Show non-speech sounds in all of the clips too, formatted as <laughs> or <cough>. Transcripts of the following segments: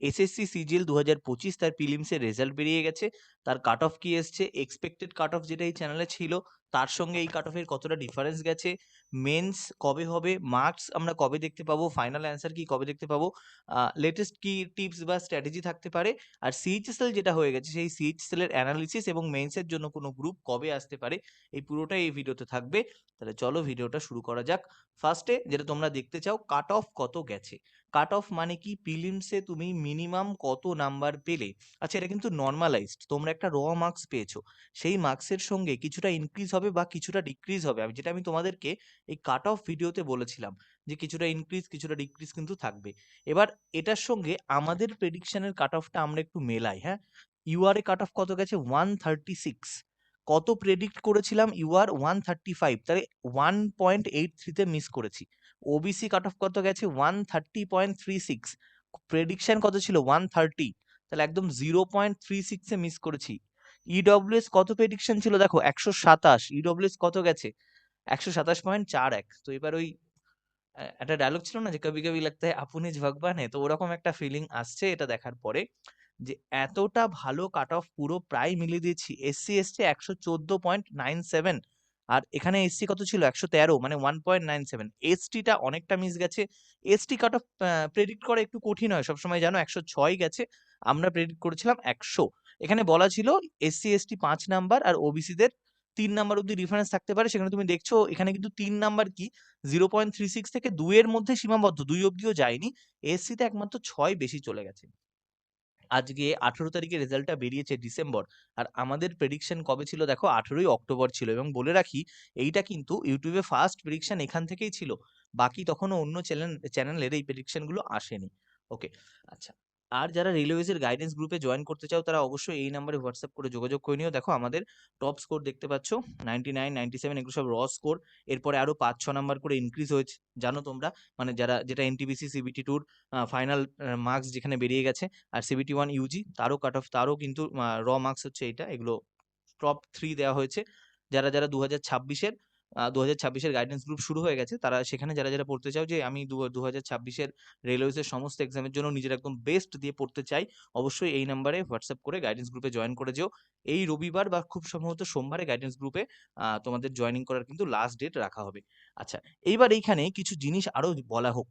SSC CGL দু হাজার পঁচিশ তার প্রিলিমসের রেজাল্ট বেরিয়ে গেছে। তার কাট অফ কি এসছে? এক্সপেক্টেড কাট অফ যেটা এই চ্যানেলে ছিল তার সঙ্গে এই কাট অফের কতটা ডিফারেন্স গেছে? মেন্স কবে হবে? মার্কস আমরা কবে দেখতে পাবো? ফাইনাল অ্যান্সার কি কবে দেখতে পাবো? লেটেস্ট কি টিপস বা স্ট্র্যাটেজি থাকতে পারে? আর সিএইচএসএল যেটা হয়ে গেছে, সেই সিএইচএসএল এর অ্যানালিসিস এবং মেন্সের জন্য কোনো গ্রুপ কবে আসতে পারে? এই পুরোটাই এই ভিডিওতে থাকবে। তাহলে চলো ভিডিওটা শুরু করা যাক। ফার্স্টে যেটা তোমরা দেখতে চাও কাট অফ কত গেছে? কাট অফ মানে কি? প্রিলিমসে তুমি মিনিমাম কত নাম্বার পেলে? আচ্ছা এটা কিন্তু নর্মালাইজড তোমরা একটা র মার্কস পেয়েছ। সেই মার্কসের সঙ্গে কিছুটা ইনক্রিজ হবে বা কিছুটা ডিক্রিজ হবে। আমি যেটা আমি তোমাদেরকে এই কাট অফ ভিডিওতে বলেছিলাম যে কিছুটা ইনক্রিজ কিছুটা ডিক্রিজ কিন্তু থাকবে। এবার এটার সঙ্গে আমাদের প্রেডিকশনের কাট অফটা আমরা একটু মেলাই হ্যাঁ? ইউআর এ কাট অফ কত গেছে? ওয়ান থার্টি সিক্স কত প্রেডিক্ট করেছিলাম? ইউআর ওয়ান থার্টি ফাইভ তাহলে ওয়ান পয়েন্ট এইট থ্রিতে মিস করেছি। ওবিসি কাট অফ কত গেছে? One thirty point three six prediction কত ছিল? ওয়ান থার্টি তাহলে একদম জিরো পয়েন্ট থ্রি সিক্সে মিস করেছি। ইডব্লিউএস কত প্রেডিকশন ছিল? দেখো, একশো সাতাশ। ইডব্লিউএস কত গেছে? একশো সাতাশ পয়েন্ট চার এক। তো এবার ওই একটা ডায়লগ ছিল না যে কবি কবি লাগতে আপনি ভগবান তো ওরকম একটা ফিলিং আসছে, এটা দেখার পরে যে এতটা ভালো কাট অফ পুরো প্রায় মিলিয়ে দিয়েছি। এসসি এসটি একশো চোদ্দ পয়েন্ট নাইন সেভেন আর এখানে এসসি কত ছিল? একশো তেরো মানে ওয়ান পয়েন্ট নাইন সেভেন এসটিটা অনেকটা মিস গেছে। এসটি কাট অফ প্রেডিক্ট করা একটু কঠিন হয়। সবসময় জানো একশো ছয় গেছে, আমরা প্রেডিক্ট করেছিলাম একশো। এখানে বলা ছিল এসসি এসটি পাঁচ নাম্বার আর ওবিসিদের তিন নাম্বার অব্দি ডিফারেন্স থাকতে পারে। সেখানে তুমি দেখছ এখানে কিন্তু তিন নাম্বার কি? জিরো পয়েন্ট থ্রি সিক্স থেকে দুইয়ের মধ্যে সীমাবদ্ধ, দুই অব্দিও যায়নি। এসসিতে একমাত্র ছয় বেশি চলে গেছে। আজকে আঠেরো তারিখে রেজাল্টটা বেরিয়েছে ডিসেম্বর। আর আমাদের প্রেডিকশন কবে ছিল? দেখো, আঠেরোই অক্টোবর ছিল। এবং বলে রাখি, এইটা কিন্তু ইউটিউবে ফার্স্ট প্রেডিকশন এখান থেকেই ছিল। বাকি তখনও অন্য চ্যানেল চ্যানেলের এই প্রেডিকশনগুলো আসেনি। ওকে আচ্ছা। আর যারা রেলওয়েজের গাইডেন্স গ্রুপে জয়েন করতে চাও, তারা অবশ্যই এই নাম্বারে হোয়াটসঅ্যাপ করে যোগাযোগ করে নিও। দেখো, আমাদের টপ স্কোর দেখতে পাচ্ছ নাইনটি নাইন নাইনটি সেভেন এগুলো সব র স্কোর এরপরে আরও পাঁচ, ছ নাম্বার করে ইনক্রিজ হয়েছে। জানো তোমরা মানে যারা, যেটা এনটিবিসি সিবিটি টুর ফাইনাল মার্কস যেখানে বেরিয়ে গেছে, আর সিবিটি ওয়ান ইউজি তারও কাট অফ তারও কিন্তু র মার্কস হচ্ছে এটা এগুলো টপ থ্রি দেওয়া হয়েছে। যারা যারা দু হাজার ছাব্বিশের দু হাজার ছাব্বিশের গাইডেন্স গ্রুপ শুরু হয়ে গেছে। তারা সেখানে যারা যারা পড়তে চাও যে আমি দু হাজার ছাব্বিশের রেলওয়েজের সমস্ত এক্সামের জন্য নিজের একদম বেস্ট দিয়ে পড়তে চাই, অবশ্যই এই নাম্বারে হোয়াটসঅ্যাপ করে গাইডেন্স গ্রুপে জয়েন করে যেও। এই রবিবার বা খুব সম্ভবত সোমবারে গাইডেন্স গ্রুপে তোমাদের জয়েনিং করার কিন্তু লাস্ট ডেট রাখা হবে। আচ্ছা এইবার এইখানে কিছু জিনিস আরও বলা হোক।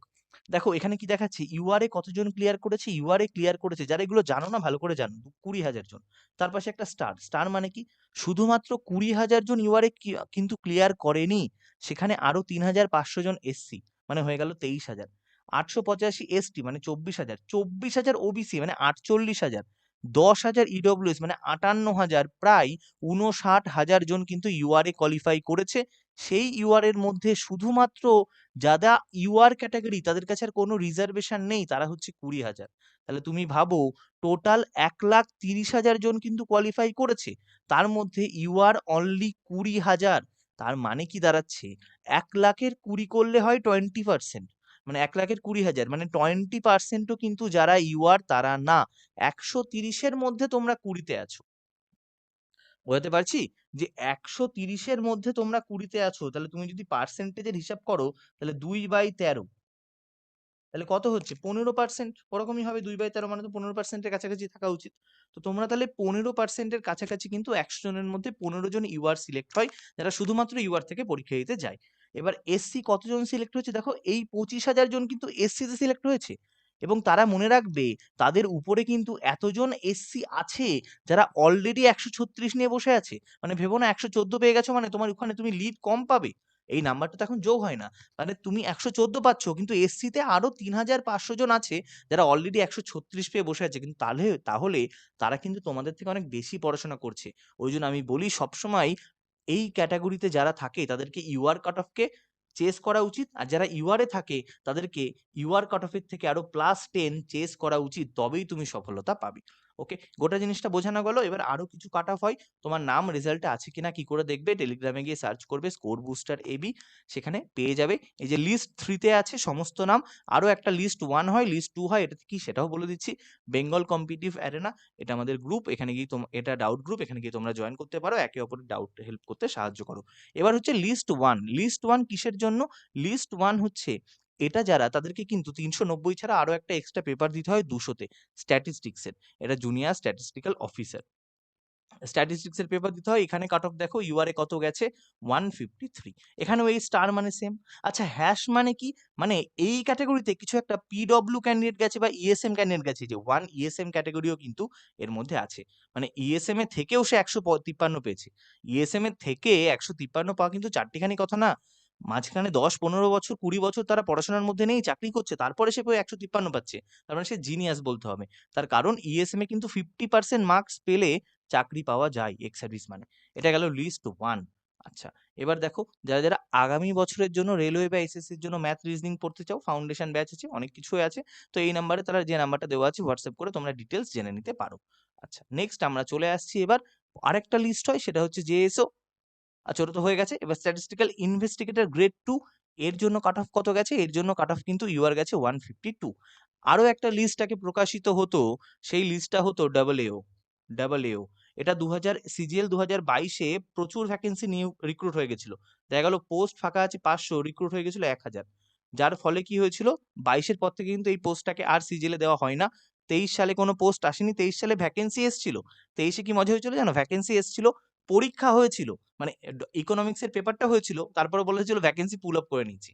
দেখো, এখানে কি দেখাচ্ছে? ইউআরএ কতজন ক্লিয়ার করেছে? ইউআরএ ক্লিয়ার করেছে। যারা এগুলো জানো না, ভালো করে জানো। কুড়ি হাজার জন। তার পাশে একটা স্টার স্টার মানে কি? শুধুমাত্র কুড়ি হাজার জন ইউআরএ কিন্তু ক্লিয়ার করেনি। সেখানে আরও তিন হাজার পাঁচশো জন এসসি মানে হয়ে গেল তেইশ হাজার। আটশো পঁচাশি এসটি মানে চব্বিশ হাজার। চব্বিশ হাজার ওবিসি মানে আটচল্লিশ হাজার। দশ হাজার ইডব্লিউএস মানে আটান্ন হাজার। প্রায় উনষাট হাজার জন কিন্তু ইউআরএ কোয়ালিফাই করেছে। সেই ইউআর এর মধ্যে শুধুমাত্র যারা ইউআর ক্যাটাগরি, তাদের কাছে আর কোনো রিজার্ভেশন নেই, তারা হচ্ছে কুড়ি হাজার। তাহলে তুমি ভাবো, টোটাল এক লাখ তিরিশ হাজার জন কিন্তু কোয়ালিফাই করেছে, তার মধ্যে ইউআর অনলি কুড়ি হাজার, তার মানে কি দাঁড়াচ্ছে? এক লাখের কুড়ি করলে হয় টোয়েন্টি পার্সেন্ট মানে এক লাখের কুড়ি হাজার মানে টোয়েন্টি পার্সেন্টও কিন্তু যারা ইউআর, তারা না। একশো তিরিশের মধ্যে তোমরা কুড়িতে আছো। বোঝাতে পারছি? যে একশো তিরিশের মধ্যে তোমরা কুড়িতে আছো, তাহলে তুমি যদি পার্সেন্টেজের হিসাব করো, তাহলে দুই বাই তেরো। তাহলে কত হচ্ছে? পনেরো পার্সেন্ট ওরকমই হবে দুই বাই তেরো মানে তো পনেরো পার্সেন্টের কাছাকাছি থাকা উচিত। তো তোমরা তাহলে পনেরো পার্সেন্টের কাছাকাছি কিন্তু একশো জনের মধ্যে পনেরো জন ইউআর সিলেক্ট হয়, যারা শুধুমাত্র ইউআর থেকে পরীক্ষা দিতে যায়। এবার এসসি কতজন সিলেক্ট হয়েছে? দেখো, এই পঁচিশ হাজার জন কিন্তু এসসিতে সিলেক্ট হয়েছে। এবং তারা মনে রাখবে তাদের উপরে কিন্তু এতজন এসসি আছে যারা অলরেডি একশো ছত্রিশ নিয়ে বসে আছে। মানে ভেবো না একশো চোদ্দ পেয়ে গেছো মানে তোমার ওখানে তুমি লিড কম পাবে। এই নাম্বারটা তো এখন যোগ হয় না। মানে তুমি একশো চোদ্দ পাচ্ছ কিন্তু এসসিতে আরও তিন হাজার পাঁচশো জন আছে যারা অলরেডি একশো ছত্রিশ পেয়ে বসে আছে। কিন্তু তাহলে তাহলে তারা কিন্তু তোমাদের থেকে অনেক বেশি পড়াশোনা করছে। ওই জন্য আমি বলি সবসময় এই ক্যাটাগরিতে যারা থাকে তাদেরকে ইউআর কাট অফকে চেস করা উচিত। আর যারা ইউআরে থাকে, তাদেরকে ইউআর কাট অফের থেকে আরও প্লাস টেন চেস করা উচিত। তবেই তুমি সফলতা পাবে। ওকে? গোটা জিনিসটা বোঝানো গেল। এবার আরও কিছু কাট অফ হয়। তোমার নাম রেজাল্টে আছে কিনা, কি করে দেখবে? টেলিগ্রামে গিয়ে সার্চ করবে স্কোর বুস্টার এবি সেখানে পেয়ে যাবে। এই যে লিস্ট থ্রিতে আছে সমস্ত নাম, আরও একটা লিস্ট ওয়ান হয় লিস্ট টু হয় এটা কি সেটাও বলে দিচ্ছি। বেঙ্গল কম্পিটিভ অ্যারেনা এটা আমাদের গ্রুপ এখানে গিয়ে এটা ডাউট গ্রুপ এখানে গিয়ে তোমরা জয়েন করতে পারো। একে অপরের ডাউট হেল্প করতে সাহায্য করো। এবার হচ্ছে লিস্ট ওয়ান লিস্ট ওয়ান কিসের জন্য? লিস্ট ওয়ান হচ্ছে এটা যারা, তাদেরকে কিন্তু তিনশো নব্বই ছাড়া আরও একটা এক্সট্রা পেপার দিতে হয় দুশোতে স্ট্যাটিস্টিক্সের এটা জুনিয়র স্ট্যাটিস্টিক্যাল অফিসার স্ট্যাটিস্টিক্স এর পেপার দিতে হয়, এখানে কাট অফ দেখো ইউআরএ কত গেছে? ওয়ান ফিফটি থ্রি এখানেও এই স্টার মানে সেম আচ্ছা হ্যাশ মানে কি? মানে এই ক্যাটাগরিতে কিছু একটা পিডব্লিউ ক্যান্ডিডেট গেছে বা ইএসএম ক্যান্ডিডেট গেছে, যে ওয়ান ইএসএম ক্যাটাগরিও কিন্তু এর মধ্যে আছে। মানে ইএসএম এর থেকেও সে একশো তিপ্পান্ন পেয়েছে। ইএসএম এর থেকে একশো তিপ্পান্ন পাওয়া কিন্তু চারটিখানি কথা না। মাঝখানে দশ, পনেরো বছর, কুড়ি বছর তারা পড়াশোনার মধ্যে নেই, চাকরি করছে, তারপরে সে একশো তিপ্পান্ন পাচ্ছে। তার মানে সে জিনিয়াস বলতে হবে। তার কারণ ইএসএম এ কিন্তু ফিফটি পার্সেন্ট মার্কস পেলে চাকরি পাওয়া যায় এক্স সার্ভিস মানে। এটা গেল লিস্ট ওয়ান আচ্ছা এবার দেখো, যারা যারা আগামী বছরের জন্য রেলওয়ে বা এসএসসির জন্য ম্যাথ রিজনিং পড়তে চাও ফাউন্ডেশন ব্যাচ আছে, অনেক কিছুই আছে, তো এই নাম্বারে তারা যে নাম্বারটা দেওয়া আছে হোয়াটসঅ্যাপ করে তোমরা ডিটেলস জেনে নিতে পারো। আচ্ছা নেক্সট আমরা চলে আসছি এবার আরেকটা লিস্ট হয়, সেটা হচ্ছে জেএসও আচ্ছা তো হয়ে গেছে। এবার স্ট্যাটিস্টিক্যাল ইনভেস্টিগেটর গ্রেড টু এর জন্য কাট অফ কত গেছে? এর জন্য কাট অফ কিন্তু ইউআর গেছে ওয়ান ফিফটি টু আরও একটা লিস্টটাকে প্রকাশিত হতো, সেই লিস্টটা হতো ডাবল এও ডাবল এও এটা দু হাজার সিজিএল দু হাজার বাইশে প্রচুর ভ্যাকেন্সি নিউ রিক্রুট হয়ে গেছিল। দেখা গেল পোস্ট ফাঁকা আছে পাঁচশো রিক্রুট হয়ে গেছিল এক হাজার। যার ফলে কি হয়েছিল? বাইশের পর থেকে কিন্তু এই পোস্টটাকে আর সিজিএলে দেওয়া হয় না। তেইশ সালে কোনো পোস্ট আসেনি। তেইশ সালে ভ্যাকেন্সি এসেছিল। তেইশে কি মজা হয়েছিল জানো? ভ্যাকেন্সি এসেছিল। পরীক্ষা হয়েছিল মানে ইকোনমিক্স এর পেপারটা হয়েছিল, তারপরে বলেছিল ভ্যাকেন্সি পুল আপ করে নিয়েছি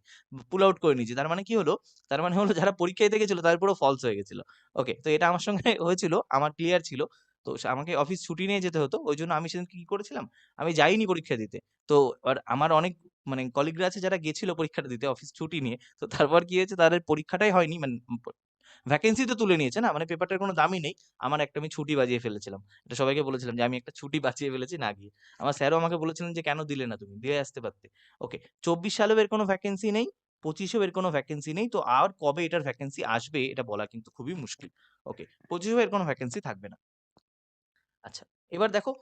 পুল আউট করে নিয়েছি তার মানে কি হলো? তার মানে হলো যারা পরীক্ষা দিতে গেছিল তার পুরো ফলস হয়ে গেছিল। ওকে তো এটা আমার সঙ্গে <laughs> হয়েছিল, আমার ক্লিয়ার ছিল। তো আমাকে অফিস ছুটি নিয়ে যেতে হতো, ওই জন্য আমি সেদিন কি করেছিলাম? আমি যাইনি পরীক্ষা দিতে। তো আর আমার অনেক মানে কলিগরা আছে যারা গেছিল পরীক্ষাটা দিতে অফিস ছুটি নিয়ে, তো তারপর কি হয়েছে? তাদের পরীক্ষাটাই হয়নি মানে ভ্যাকেন্সি তো তুলে নিয়েছে, না? মানে পেপারটার কোনো দামই নেই। আমার একটা আমি ছুটি বাজিয়ে ফেলেছিলাম। এটা সবাইকে বলেছিলাম যে, আমি একটা ছুটি বাঁচিয়ে ফেলেছি, না গিয়ে। আমার স্যারও আমাকে বলেছিলেন যে, কেন দিলে না তুমি? দিয়ে আসতে পারতে। ওকে চব্বিশ সালেও এর কোনো ভ্যাকেন্সি নেই, পঁচিশেও এর কোনো ভ্যাকেন্সি নেই। তো আর কবে এটার ভ্যাকেন্সি আসবে, এটা বলা কিন্তু খুবই মুশকিল। ওকে পঁচিশেও এর কোনো ভ্যাকেন্সি থাকবে না। আচ্ছা এবার দেখো,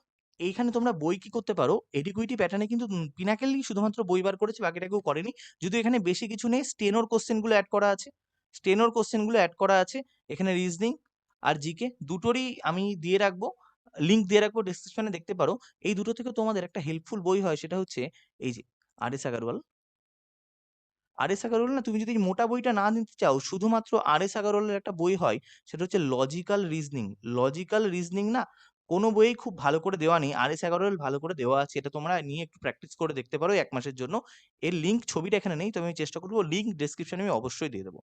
এইখানে তোমরা বই কি করতে পারো? এডিকুইটি প্যাটার্নে কিন্তু পিনাকেলই শুধুমাত্র বই বার করেছে, বাকিটা কেউ করেনি। যদি এখানে বেশি কিছু নেই স্টেনোর কোশ্চেনগুলো অ্যাড করা আছে। স্টেনোর কোশ্চেনগুলো অ্যাড করা আছে, এখানে রিজনিং আর জিকে দুটোরই আমি দিয়ে রাখব লিঙ্ক দিয়ে রাখব ডিসক্রিপশনে দেখতে পারো। এই দুটো থেকে তোমাদের একটা হেল্পফুল বই হয়, সেটা হচ্ছে এই যে R S Agarwal R S Agarwal না, তুমি যদি মোটা বইটা না নিতে চাও, শুধুমাত্র আর এস আগারওয়ালের একটা বই হয়, সেটা হচ্ছে লজিক্যাল রিজনিং লজিক্যাল রিজনিং না, কোনো বইই খুব ভালো করে দেওয়া নেই। আর এস এগারোল ভালো করে দেওয়া আছে, এটা তোমরা নিয়ে একটু প্র্যাকটিস করে দেখতে পারো এক মাসের জন্য। এর লিঙ্ক ছবিটা এখানে নেই তো আমি চেষ্টা করব লিঙ্ক ডিসক্রিপশনে আমি অবশ্যই দিয়ে দেবো।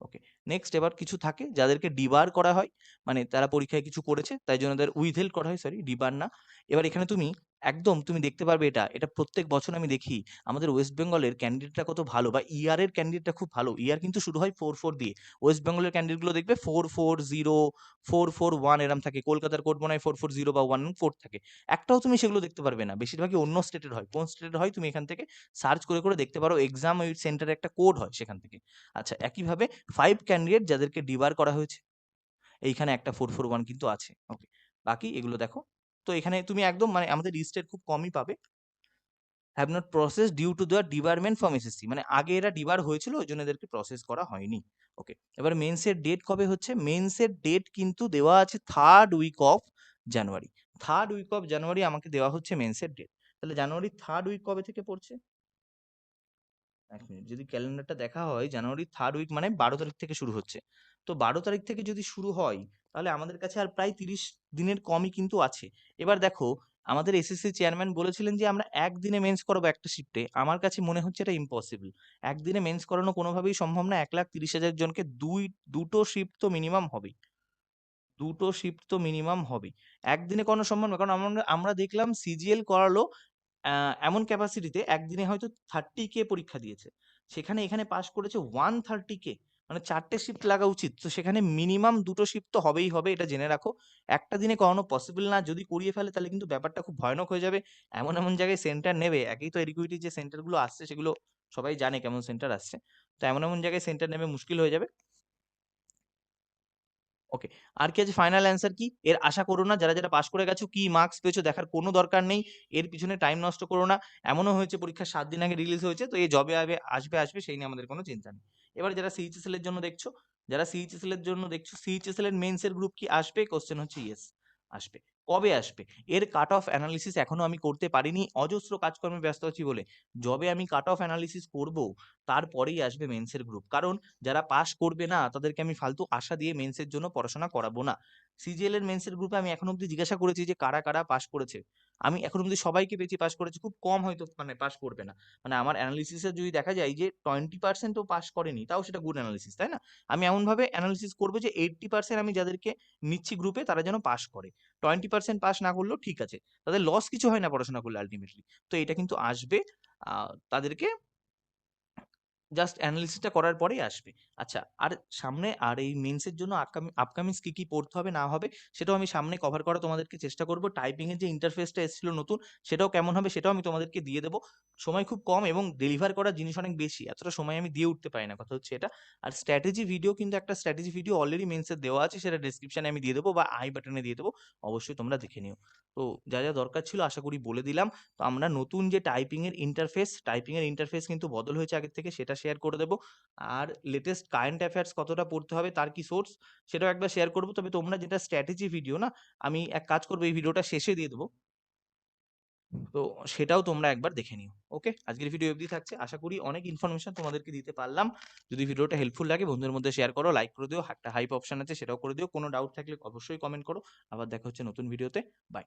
ওকে নেক্সট এবার কিছু থাকে যাদেরকে ডিবার করা হয়। মানে তারা পরীক্ষায় কিছু করেছে, তাই জন্য তাদের উইথেল করা হয় সরি ডিবার না। এবার এখানে তুমি একদম, তুমি দেখতে পারবে এটা। এটা প্রত্যেক বছর আমি দেখি। আমাদের ওয়েস্ট বেঙ্গলের ক্যান্ডিডেটটা কত ভালো বা ইয়ার এর ক্যান্ডিডেটটা খুব ভালো। ইয়ার কিন্তু শুরু হয় ফোর ফোর দিয়ে। ওয়েস্ট বেঙ্গলের ক্যান্ডিডেটগুলো দেখবে four four zero four four one এরম থাকে। কলকাতার কোড মনে হয় ফোর ফোর জিরো বা ওয়ান ফোর থাকে। একটাও তুমি সেগুলো দেখতে পারবে না। বেশিরভাগই অন্য স্টেটের হয়। কোন স্টেটের হয় তুমি এখান থেকে সার্চ করে করে দেখতে পারো। এক্সাম ওই সেন্টারে একটা কোড হয় সেখান থেকে। আচ্ছা একইভাবে ফাইভ ক্যান্ডিডেট যাদেরকে ডিবার করা হয়েছে, এইখানে একটা ফোর ফোর ওয়ান কিন্তু আছে। ওকে বাকি এগুলো দেখো। তো এখানে তুমি একদম মানে আমাদের লিস্টের খুব কমই পাবে। Have not process due to দেওয়ার ডিবারমেন্ট ফ্রম এসএসসি মানে আগে এরা ডিবার হয়েছিল, ওই জন্য এদেরকে প্রসেস করা হয়নি। ওকে এবার মেন্সের ডেট কবে হচ্ছে? মেন্সের ডেট কিন্তু দেওয়া আছে third week of January third week of January আমাকে দেওয়া হচ্ছে মেন্সের ডেট তাহলে জানুয়ারি থার্ড উইক কবে থেকে পড়ছে? এক মিনিট যদি ক্যালেন্ডারটা দেখা হয় জানুয়ারি থার্ড উইক মানে বারো তারিখ থেকে শুরু হচ্ছে। তো বারো তারিখ থেকে যদি শুরু হয় তাহলে আমাদের কাছে আর প্রায় তিরিশ দিনের কমই কিন্তু আছে। এবার দেখো, আমাদের এসএসসি চেয়ারম্যান বলেছিলেন যে, আমরা একদিনে মেন্স করাবো একটা শিফটে আমার কাছে মনে হচ্ছে এটা ইম্পসিবল একদিনে মেন্স করানো কোনোভাবেই সম্ভব না, এক লাখ তিরিশ হাজার জনকে দুই, দুটো শিফট তো মিনিমাম হবেই। দুটো শিফট তো মিনিমাম হবেই। একদিনে করানো সম্ভব না, কারণ আমরা আমরা দেখলাম সিজিএল করালো এমন ক্যাপাসিটিতে একদিনে হয়তো থার্টি কে পরীক্ষা দিয়েছে। সেখানে, এখানে পাস করেছে ওয়ান থার্টি কে মানে চারটে শিফট লাগা উচিত। তো সেখানে মিনিমাম দুটো শিফট তো হবেই হবে, এটা জেনে রাখো। একটা দিনে কখনো পসিবল না, যদি করিয়ে ফেলে তাহলে কিন্তু ব্যাপারটা খুব ভয়ানক হয়ে যাবে। এমন এমন জায়গায় সেন্টার নেবে, একই তো এডিকুইটি যে সেন্টারগুলো আসছে সেগুলো সবাই জানে কেমন সেন্টার আসছে। তো এমন এমন জায়গায় সেন্টার নেবে মুশকিল হয়ে যাবে। ওকে আর কি আছে ফাইনাল অ্যান্সার কি? এর আশা করো না, যারা যারা পাস করে গেছো, কি মার্কস পেয়েছ দেখার কোনো দরকার নেই। এর পিছনে টাইম নষ্ট করো না। এমনও হয়েছে পরীক্ষা সাত দিন আগে রিলিজ হয়েছে, তো এই জবে আসবে আসবে, সেই নিয়ে আমাদের কোনো চিন্তা নেই। এবার যারা সিএইচএসএল এর জন্য দেখছ, যারা সিএইচএসএল এর জন্য দেখছ সিএইচএসএল এর মেন্স এর গ্রুপ কি আসবে? কোশ্চেন হচ্ছে ইয়েস আসবে। কবে আসবে? এর কাট অফ অ্যানালিসিস এখনও আমি করতে পারিনি, অজস্র কাজকর্মে ব্যস্ত আছি বলে। যবে আমি কাট অফ অ্যানালিসিস করব, তারপরেই আসবে মেন্সের গ্রুপ কারণ যারা পাস করবে না, তাদেরকে আমি ফালতু আশা দিয়ে মেন্সের জন্য পড়াশোনা করাবো না। সিজিএল এর মেন্সের গ্রুপে আমি এখন অব্দি জিজ্ঞাসা করেছি যে কারা কারা পাস করেছে। আমি এখন অব্দি সবাইকে পেয়েছি পাস করেছে, খুব কম হয়তো মানে পাস করবে না। মানে আমার অ্যানালিসিসে যদি দেখা যায় যে টোয়েন্টি পার্সেন্টও পাস করেনি, তাও সেটা গুড অ্যানালিসিস তাই না? আমি এমনভাবে অ্যানালিসিস করব যে এইট্টি পার্সেন্ট আমি যাদেরকে নিচ্ছি গ্রুপে তারা যেন পাস করে। টোয়েন্টি পার্সেন্ট পাস না করলেও ঠিক আছে। তাদের লস কিছু হয় না পড়াশোনা করলে আলটিমেটলি তো এটা কিন্তু আসবে তাদেরকে জাস্ট অ্যানালিসিসটা করার পরেই আসবে। আচ্ছা আর সামনে, আর এই মেন্সের জন্য আপকামিং আপকামিংস কি কি পড়তে হবে, না হবে, সেটাও আমি সামনে কভার করা তোমাদেরকে চেষ্টা করব। টাইপিং এর যে ইন্টারফেসটা এসেছিল নতুন, সেটাও কেমন হবে সেটাও আমি তোমাদেরকে দিয়ে দেবো। সময় খুব কম এবং ডেলিভার করার জিনিস অনেক বেশি, এতটা সময় আমি দিয়ে উঠতে পারি না, কথা হচ্ছে এটা। আর স্ট্র্যাটেজি ভিডিও কিন্তু একটা স্ট্র্যাটেজি ভিডিও অলরেডি মেন্সের দেওয়া আছে, সেটা ডেসক্রিপশনে আমি দিয়ে দেবো বা আই বাটনে দিয়ে দেবো, অবশ্যই তোমরা দেখে নিও। তো যা যা দরকার ছিল আশা করি বলে দিলাম। তো আমরা নতুন যে টাইপিং এর ইন্টারফেস টাইপিং এর ইন্টারফেস কিন্তু বদল হয়েছে আগের থেকে, সেটা শেয়ার করে দেবো। আর লেটেস্ট কারেন্ট অ্যাফেয়ার্স কতটা পড়তে হবে, তার কি সোর্স সেটাও একবার শেয়ার করব। তবে তোমরা যেটা স্ট্র্যাটেজি ভিডিও না, আমি এক কাজ করব, এই ভিডিওটা শেষে দিয়ে দেবো। তো সেটাও তোমরা একবার দেখে নিও ওকে আজকের ভিডিও অবধি থাকছে। আশা করি অনেক ইনফরমেশন তোমাদেরকে দিতে পারলাম। যদি ভিডিওটা হেল্পফুল লাগে, বন্ধুদের মধ্যে শেয়ার করো লাইক করে দিও, একটা হাইপ অপশন আছে, সেটাও করে দিও। কোনো ডাউট থাকলে অবশ্যই কমেন্ট করো। আবার দেখা হচ্ছে নতুন ভিডিওতে বাই